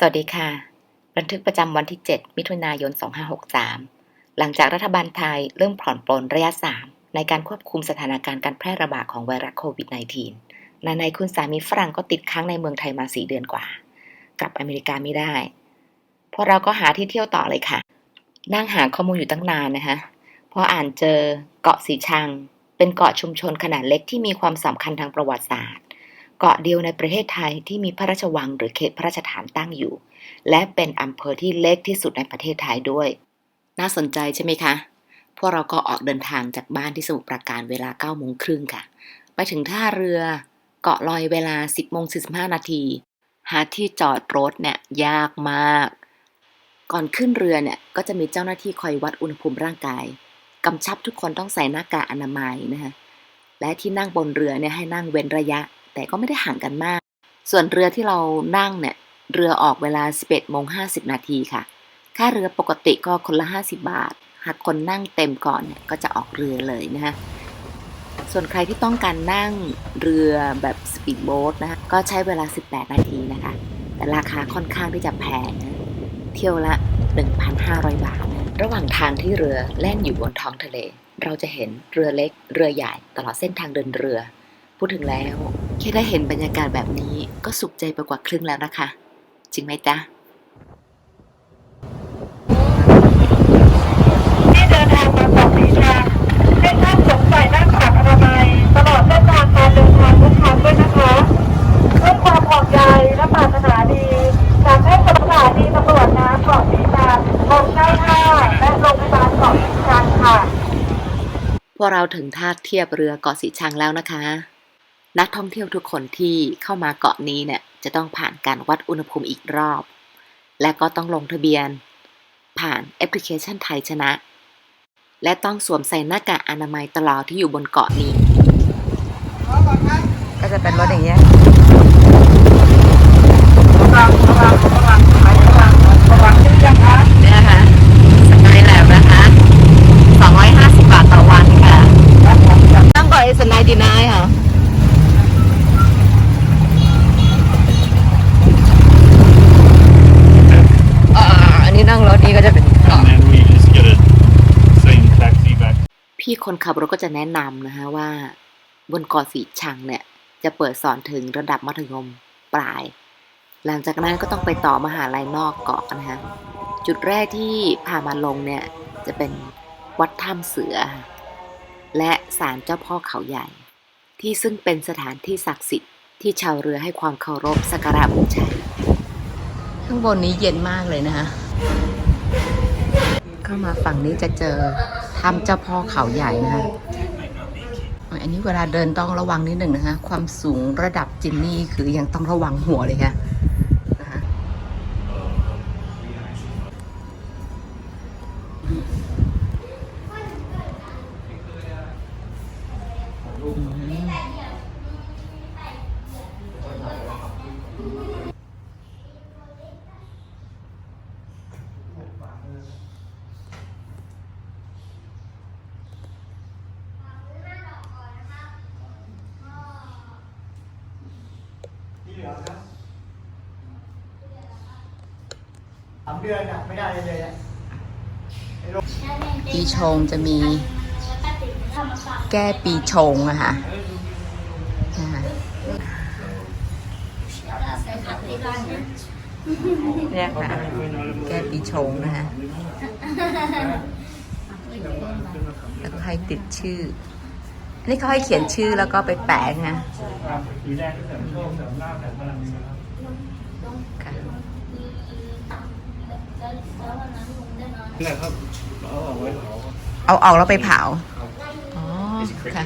สวัสดีค่ะ บันทึกประจำวันที่ 7 มิถุนายน 2563 หลังจากรัฐบาลไทยเริ่มผ่อนปลนระยะ 3 ในการควบคุมสถานการณ์การแพร่ระบาดของไวรัสโควิด -19 นายในคุณสามีฝรั่งก็ติดค้างในเมืองไทยมา 4 เดือนกว่า กลับอเมริกาไม่ได้พวกเราก็หาที่เที่ยวต่อเลยค่ะ นั่งหาข้อมูลอยู่ตั้งนานนะคะพออ่านเจอเกาะสีชัง เป็นเกาะชุมชนขนาดเล็กที่มีความสำคัญทางประวัติศาสตร์ เกาะเดียวในประเทศไทยที่มีพระราชวังหรือเขตพระราชฐานตั้งอยู่ และเป็นอำเภอที่เล็กที่สุดในประเทศไทยด้วย น่าสนใจใช่ไหมคะ พวกเราก็ออกเดินทางจากบ้านที่สมุทรปราการเวลา9โมงครึ่งค่ะ ไปถึงท่าเรือเกาะลอยเวลา 10โมง45นาที หาที่จอดรถเนี่ยยากมาก ก่อนขึ้นเรือเนี่ยก็จะมีเจ้าหน้าที่คอยวัดอุณหภูมิร่างกายกำชับทุกคนต้องใส่หน้ากากอนามัยนะคะและที่นั่งบนเรือเนี่ยให้นั่งเว้นระยะ แต่ก็ไม่ได้ห่างกันมาก ส่วนเรือที่เรานั่งเนี่ย เรือออกเวลา 11โมง50 นาทีค่ะ ค่าเรือปกติก็คนละ 50 บาท หากคนนั่งเต็มก่อนเนี่ยก็จะออกเรือเลยนะคะส่วนใครที่ต้องการนั่งเรือแบบสปีดโบ๊ทนะคะก็ใช้เวลา 18 นาทีนะคะ แต่ราคาค่อนข้างที่จะแพงนะเที่ยวละ 1,500 บาทนะระหว่างทางที่เรือแล่นอยู่บนท้องทะเล เราจะเห็นเรือเล็กเรือใหญ่ตลอดเส้นทางเดินเรือ พูดถึงแล้ว แค่ได้เห็นบรรยากาศแบบนี้ก็สุขใจไปกว่าครึ่งแล้วนะคะ จริงไหมจ๊ะที่เดินทางมาเกาะสีชังให้ท่านสวมใส่หน้ากากอนามัยตลอดเส้นทางการเดินทางทุกครั้งด้วยนะคะด้วยความห่วงใยและปรารถนาดีจากให้สถานีตำรวจน้ำเกาะสีชังกรมเจ้าท่าและโรงพยาบาลเกาะสีชังค่ะพวกเราถึงท่าเทียบเรือเกาะสีชังแล้วนะคะ นักท่องเที่ยวทุกคนที่เข้ามาเกาะนี้เนี่ยจะต้องผ่านการวัดอุณหภูมิอีกรอบ และก็ต้องลงทะเบียน ผ่านแอปพลิเคชันไทยชนะ และต้องสวมใส่หน้ากากอนามัยตลอดที่อยู่บนเกาะนี้ ก็จะเป็นรถอย่างเงี้ย ระวังระวังระวังระวังระวังชื่อยังคะ เนี่ยนะคะสกายแลบนะคะ 250 บาทต่อวันค่ะ ต้องก่อน is 99ค่ะ อ่า อันนี้นั่งรถนี้ก็จะเป็น and then we just get a same taxi back พี่คน ขับรถก็จะแนะนำนะคะว่า บนเกาะสีชังเนี่ย จะเปิดสอนถึงระดับมัธยมปลาย หลังจากนั้นก็ต้องไปต่อมหาลัยนอกเกาะนะคะจุดแรกที่พามาลงเนี่ย จะเป็นวัดถ้ำเสือ และศาลเจ้าพ่อเขาใหญ่ ที่ซึ่งเป็นสถานที่ศักดิ์สิทธิ์ที่ชาวเรือให้ความเคารพสักการะบูชาข้างบนนี้เย็นมากเลยนะคะเข้ามาฝั่งนี้จะเจอ ถ้ำเจ้าพ่อเขาใหญ่นะคะอันนี้เวลาเดินต้องระวังนิดหนึ่งนะคะ ความสูงระดับจินนี่คือยังต้องระวังหัวเลยค่ะนะคะ ปีชงจะมีแก้ปีชงอะค่ะเนี่ยค่ะแก้ปีชงนะคะแล้วก็ให้ติดชื่อ อันนี้เขาให้เขียนชื่อแล้วก็ไปแปะนะค่ะ นะครับเอาออกไว้เผาเอาออกแล้วไปเผา อ๋อ ค่ะ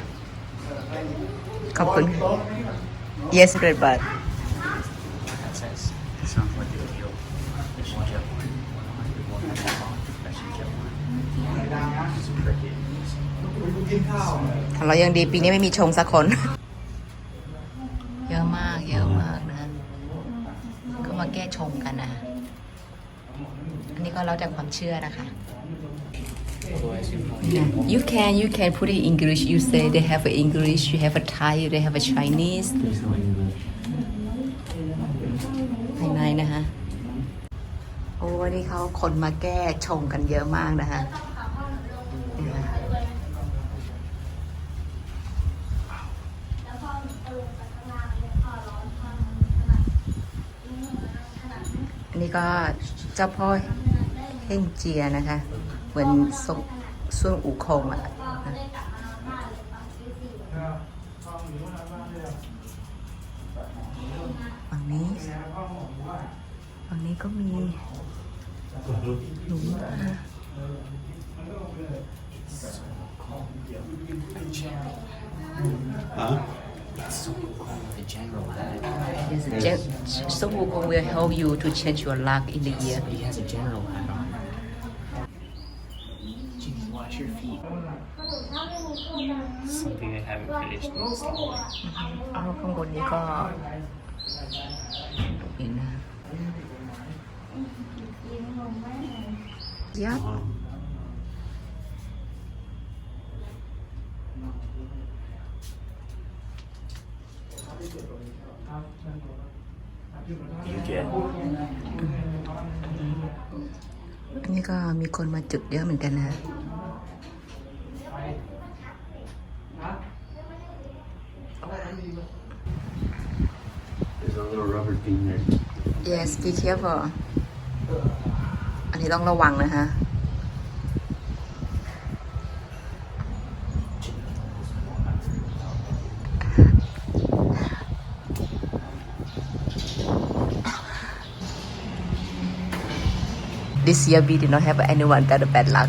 ขอบคุณ yes red bud sounds like a deal เรายังดีปีนี้ไม่มีชงสักคน เชื่อนะคะ You can you can put it in English you say they have a English you have a Thai they have a Chinese ภายในนะคะ โอ้วันนี้เขาคนมาแก้ชงกันเยอะมากนะคะนี่นะอันนี้ก็เจ้าพ่อ เฮ่งเจียนะคะ เหมือนทรงส่วนอู่คงอะนะฝั่งนี้ฝั่งนี้ก็มีหลุมนะคะ Huh? The general hat. Yes, Jen- Sun Wukong will help you to change your luck in the year. He has a general hat on. Something I haven't finished installing. เอาข้างบนนี้ก็เห็นนะยับ You get อันนี้ก็มีคนมาจุดเยอะเหมือนกันนะ a little rubber thing there. Yes be careful อันนี้ต้องระวังนะคะ This year we did not have anyone got a bad luck.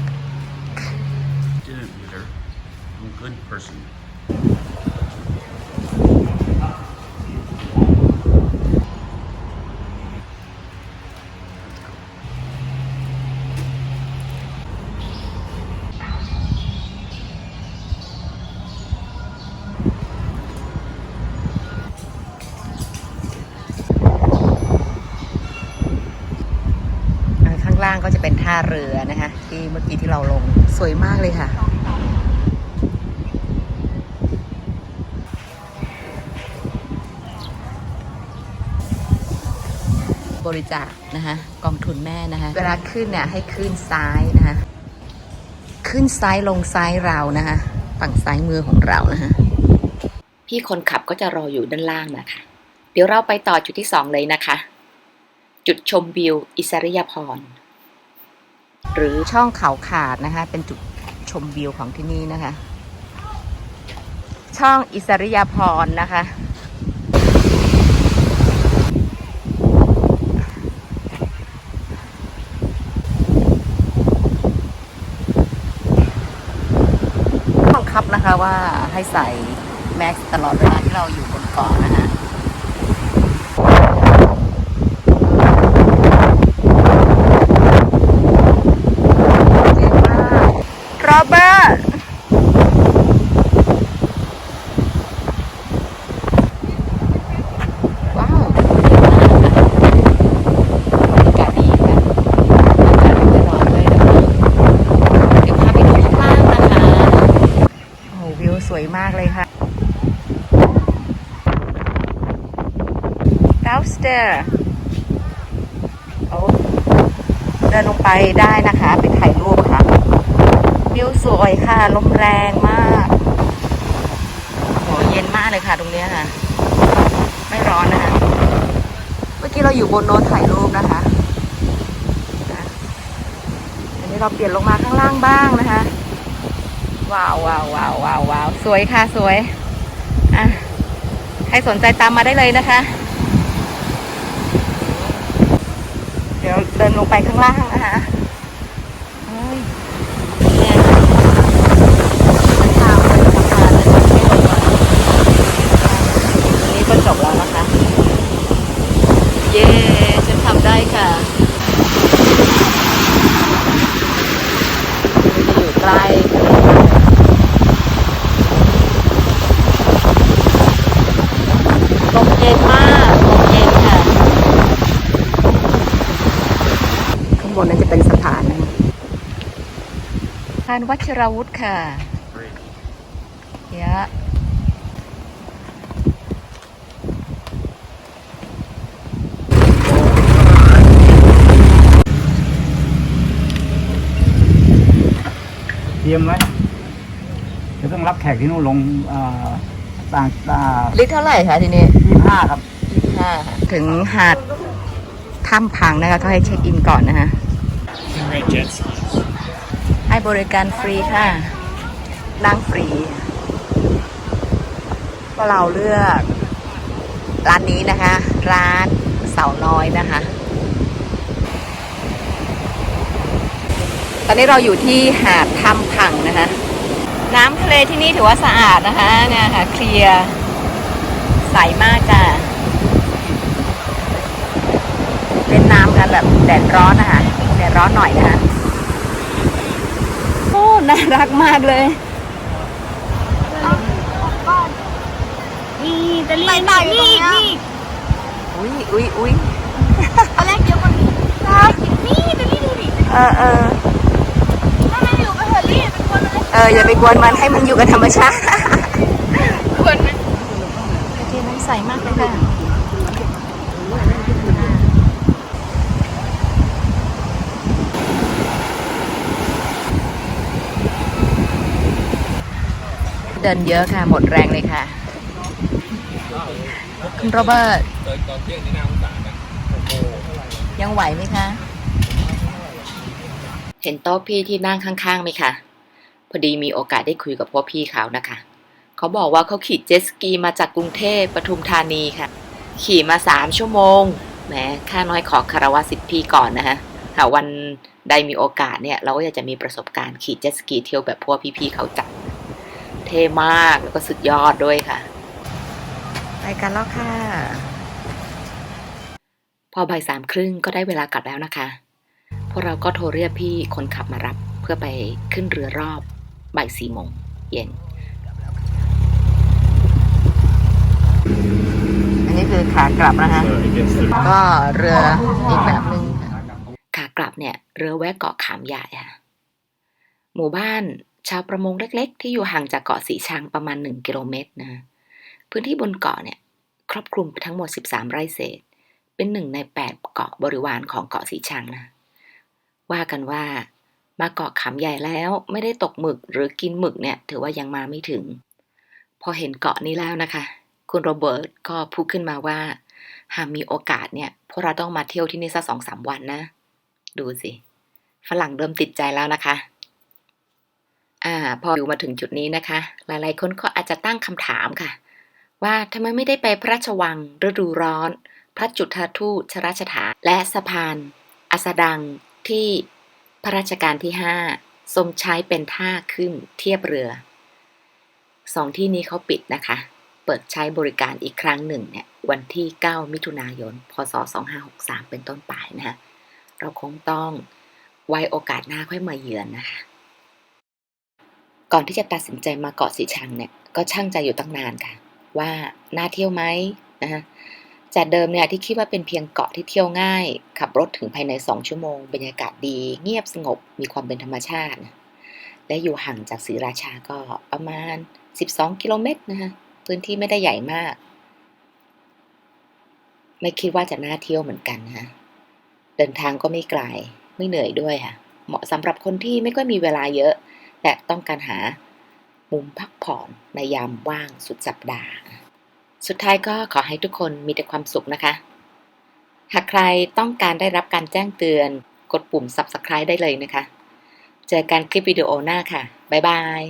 ท่าเรือนะคะ ที่เมื่อกี้ที่เราลงสวยมากเลยค่ะ บริจาคนะคะกองทุนแม่นะคะ เวลาขึ้นเนี่ยให้ขึ้นซ้ายนะคะขึ้นซ้ายลงซ้ายเรานะคะฝั่งซ้ายมือของเรานะคะพี่คนขับก็จะรออยู่ด้านล่างนะคะ เดี๋ยวเราไปต่อจุดที่สองเลยนะคะ จุดชมวิว อิสริยาพรณ์ หรือช่องเขาขาดนะคะ เป็นจุดชมวิวของที่นี่นะคะ ช่องอิสริยาพรณ์นะคะ บังคับนะคะว่าให้ใส่แม็กซ์ตลอดเวลาที่เราอยู่บนเกาะนะคะ เจ๋งมาก โรเบิร์ตว้าวบรรยากาศดีค่ะอากาศไม่ร้อนเลยนะคะเดี๋ยวพาไปดูข้างล่างนะคะโอ้โหวิวสวยมากเลยค่ะ down stair เดินลงไปได้นะคะ ไปถ่ายรูปค่ะ วิวสวยค่ะ ลมแรงมากโหเย็นมากเลยค่ะ ตรงนี้ค่ะ ไม่ร้อนนะคะ เมื่อกี้เราอยู่บนโน้นถ่ายรูปนะคะนะอันนี้เราเปลี่ยนลงมาข้างล่างบ้างนะคะ ว้าวว้าวว้าวว้าวว้าวสวยค่ะสวยอะใครสนใจตามมาได้เลยนะคะ เดี๋ยวเดินลงไปข้างล่างนะคะ พานวัชรวุฒิค่ะเยอะเตรียมไว้จะต้องรับแขกที่นู่นลงต่างตาลิตรเท่าไหร่คะทีนี้ยี่ห้าครับยี่ห้าถึงหาดถ้ำพังนะคะก็ให้เช็คอินก่อนนะคะ ให้บริการฟรีค่ะ นั่งฟรีก็เราเลือก ร้านนี้นะคะ ร้านเสาน้อยนะคะ ตอนนี้เราอยู่ที่หาดถ้ำพังนะคะ น้ำทะเลที่นี่ถือว่าสะอาดนะคะเนี่ยค่ะเคลียร์ใสมากจ้ะเล่นน้ำกันแบบแดดร้อนนะคะแดดร้อนหน่อยนะคะ น่ารักมากเลยนี่ตะลี่นี่นี่นี่อุ้ยอุ้ยอุ้ยตอนแรกเยอะกว่านี้นี่ตะลี่ดูดิเออเออถ้ามันอยู่กับเธอรี่เป็นคนอะไรเอออย่าไปกวนมันให้มันอยู่กับธรรมชาติควรไหมกระเทียมน้ำใสมากเลยค่ะ เดินเยอะค่ะ หมดแรงเลยค่ะ คุณโรเบิร์ตยังไหวไหมคะ เห็นโต๊ะพี่ที่นั่งข้างๆไหมคะ พอดีมีโอกาสได้คุยกับพ่อพี่เขานะคะ เขาบอกว่าเขาขี่เจ็ตสกีมาจากกรุงเทพปทุมธานีค่ะ ขี่มาสามชั่วโมง แหมค่าน้อยขอคารวะสิทธิ์พี่ก่อนนะฮะหากวันใดมีโอกาสเนี่ย เราก็อยากจะมีประสบการณ์ขี่เจ็ตสกีเที่ยวแบบพวกพี่ๆเขาจัด ท่มากแล้วก็สุดยอดด้วยค่ะ ไปกันแล้วค่ะ พอบ่ายสามครึ่งก็ได้เวลากลับแล้วนะคะพวกเราก็โทรเรียกพี่คนขับมารับเพื่อไปขึ้นเรือรอบบ่ายสี่โมงเย็น อันนี้คือขากลับนะคะ So it gets the ก็เรืออีกแบบหนึ่งค่ะขากลับเนี่ย เรือแวะเกาะขามใหญ่ค่ะ หมู่บ้าน ชาวประมงเล็ก ๆ ที่อยู่ห่างจากเกาะสีชังประมาณ 1 กิโลเมตรนะพื้นที่บนเกาะเนี่ยครอบคลุมทั้งหมด 13 ไร่เศษ เป็นหนึ่งใน 8 เกาะบริวารของเกาะสีชังนะ ว่ากันว่ามาเกาะขามใหญ่แล้วไม่ได้ตกหมึกหรือกินหมึกเนี่ย ถือว่ายังมาไม่ถึง พอเห็นเกาะนี้แล้วนะคะ คุณโรเบิร์ตก็พูดขึ้นมาว่า หากมีโอกาสเนี่ยพวกเราต้องมาเที่ยวที่นี่สักสองสามวันนะ ดูสิฝรั่งเริ่มติดใจแล้วนะคะ พออยู่มาถึงจุดนี้นะคะ หลายๆ คนก็อาจจะตั้งคำถามค่ะ ว่าทำไมไม่ได้ไปพระราชวังฤดูร้อน พระจุฑาทูตชราชฐานและสะพานอัสดังที่พระราชการที่5ทรงใช้เป็นท่าขึ้นเทียบเรือสองที่นี้เขาปิดนะคะ เปิดใช้บริการอีกครั้งหนึ่งเนี่ยวันที่ 9 มิถุนายน พศ 2563 เป็นต้นไปนะฮะเราคงต้องไว้โอกาสหน้าค่อยมาเยือนนะคะ ก่อนที่จะตัดสินใจมาเกาะสีชังเนี่ย ก็ช่างใจอยู่ตั้งนานค่ะ ว่าน่าเที่ยวไหมนะฮะจากเดิมเนี่ยที่คิดว่าเป็นเพียงเกาะที่เที่ยวง่าย ขับรถถึงภายใน 2 ชั่วโมง บรรยากาศดี เงียบสงบมีความเป็นธรรมชาตินะและอยู่ห่างจากศรีราชาก็ประมาณ 12 กิโลเมตรนะคะพื้นที่ไม่ได้ใหญ่มาก ไม่คิดว่าจะน่าเที่ยวเหมือนกันนะเดินทางก็ไม่ไกลไม่เหนื่อยด้วยค่ะเหมาะสำหรับคนที่ไม่ค่อยมีเวลาเยอะ และต้องการหามุมพักผ่อนในยามว่างสุดสัปดาห์ สุดท้ายก็ขอให้ทุกคนมีแต่ความสุขนะคะ หากใครต้องการได้รับการแจ้งเตือนกดปุ่ม subscribe ได้เลยนะคะ เจอกันคลิปวิดีโอหน้าค่ะ บ๊ายบาย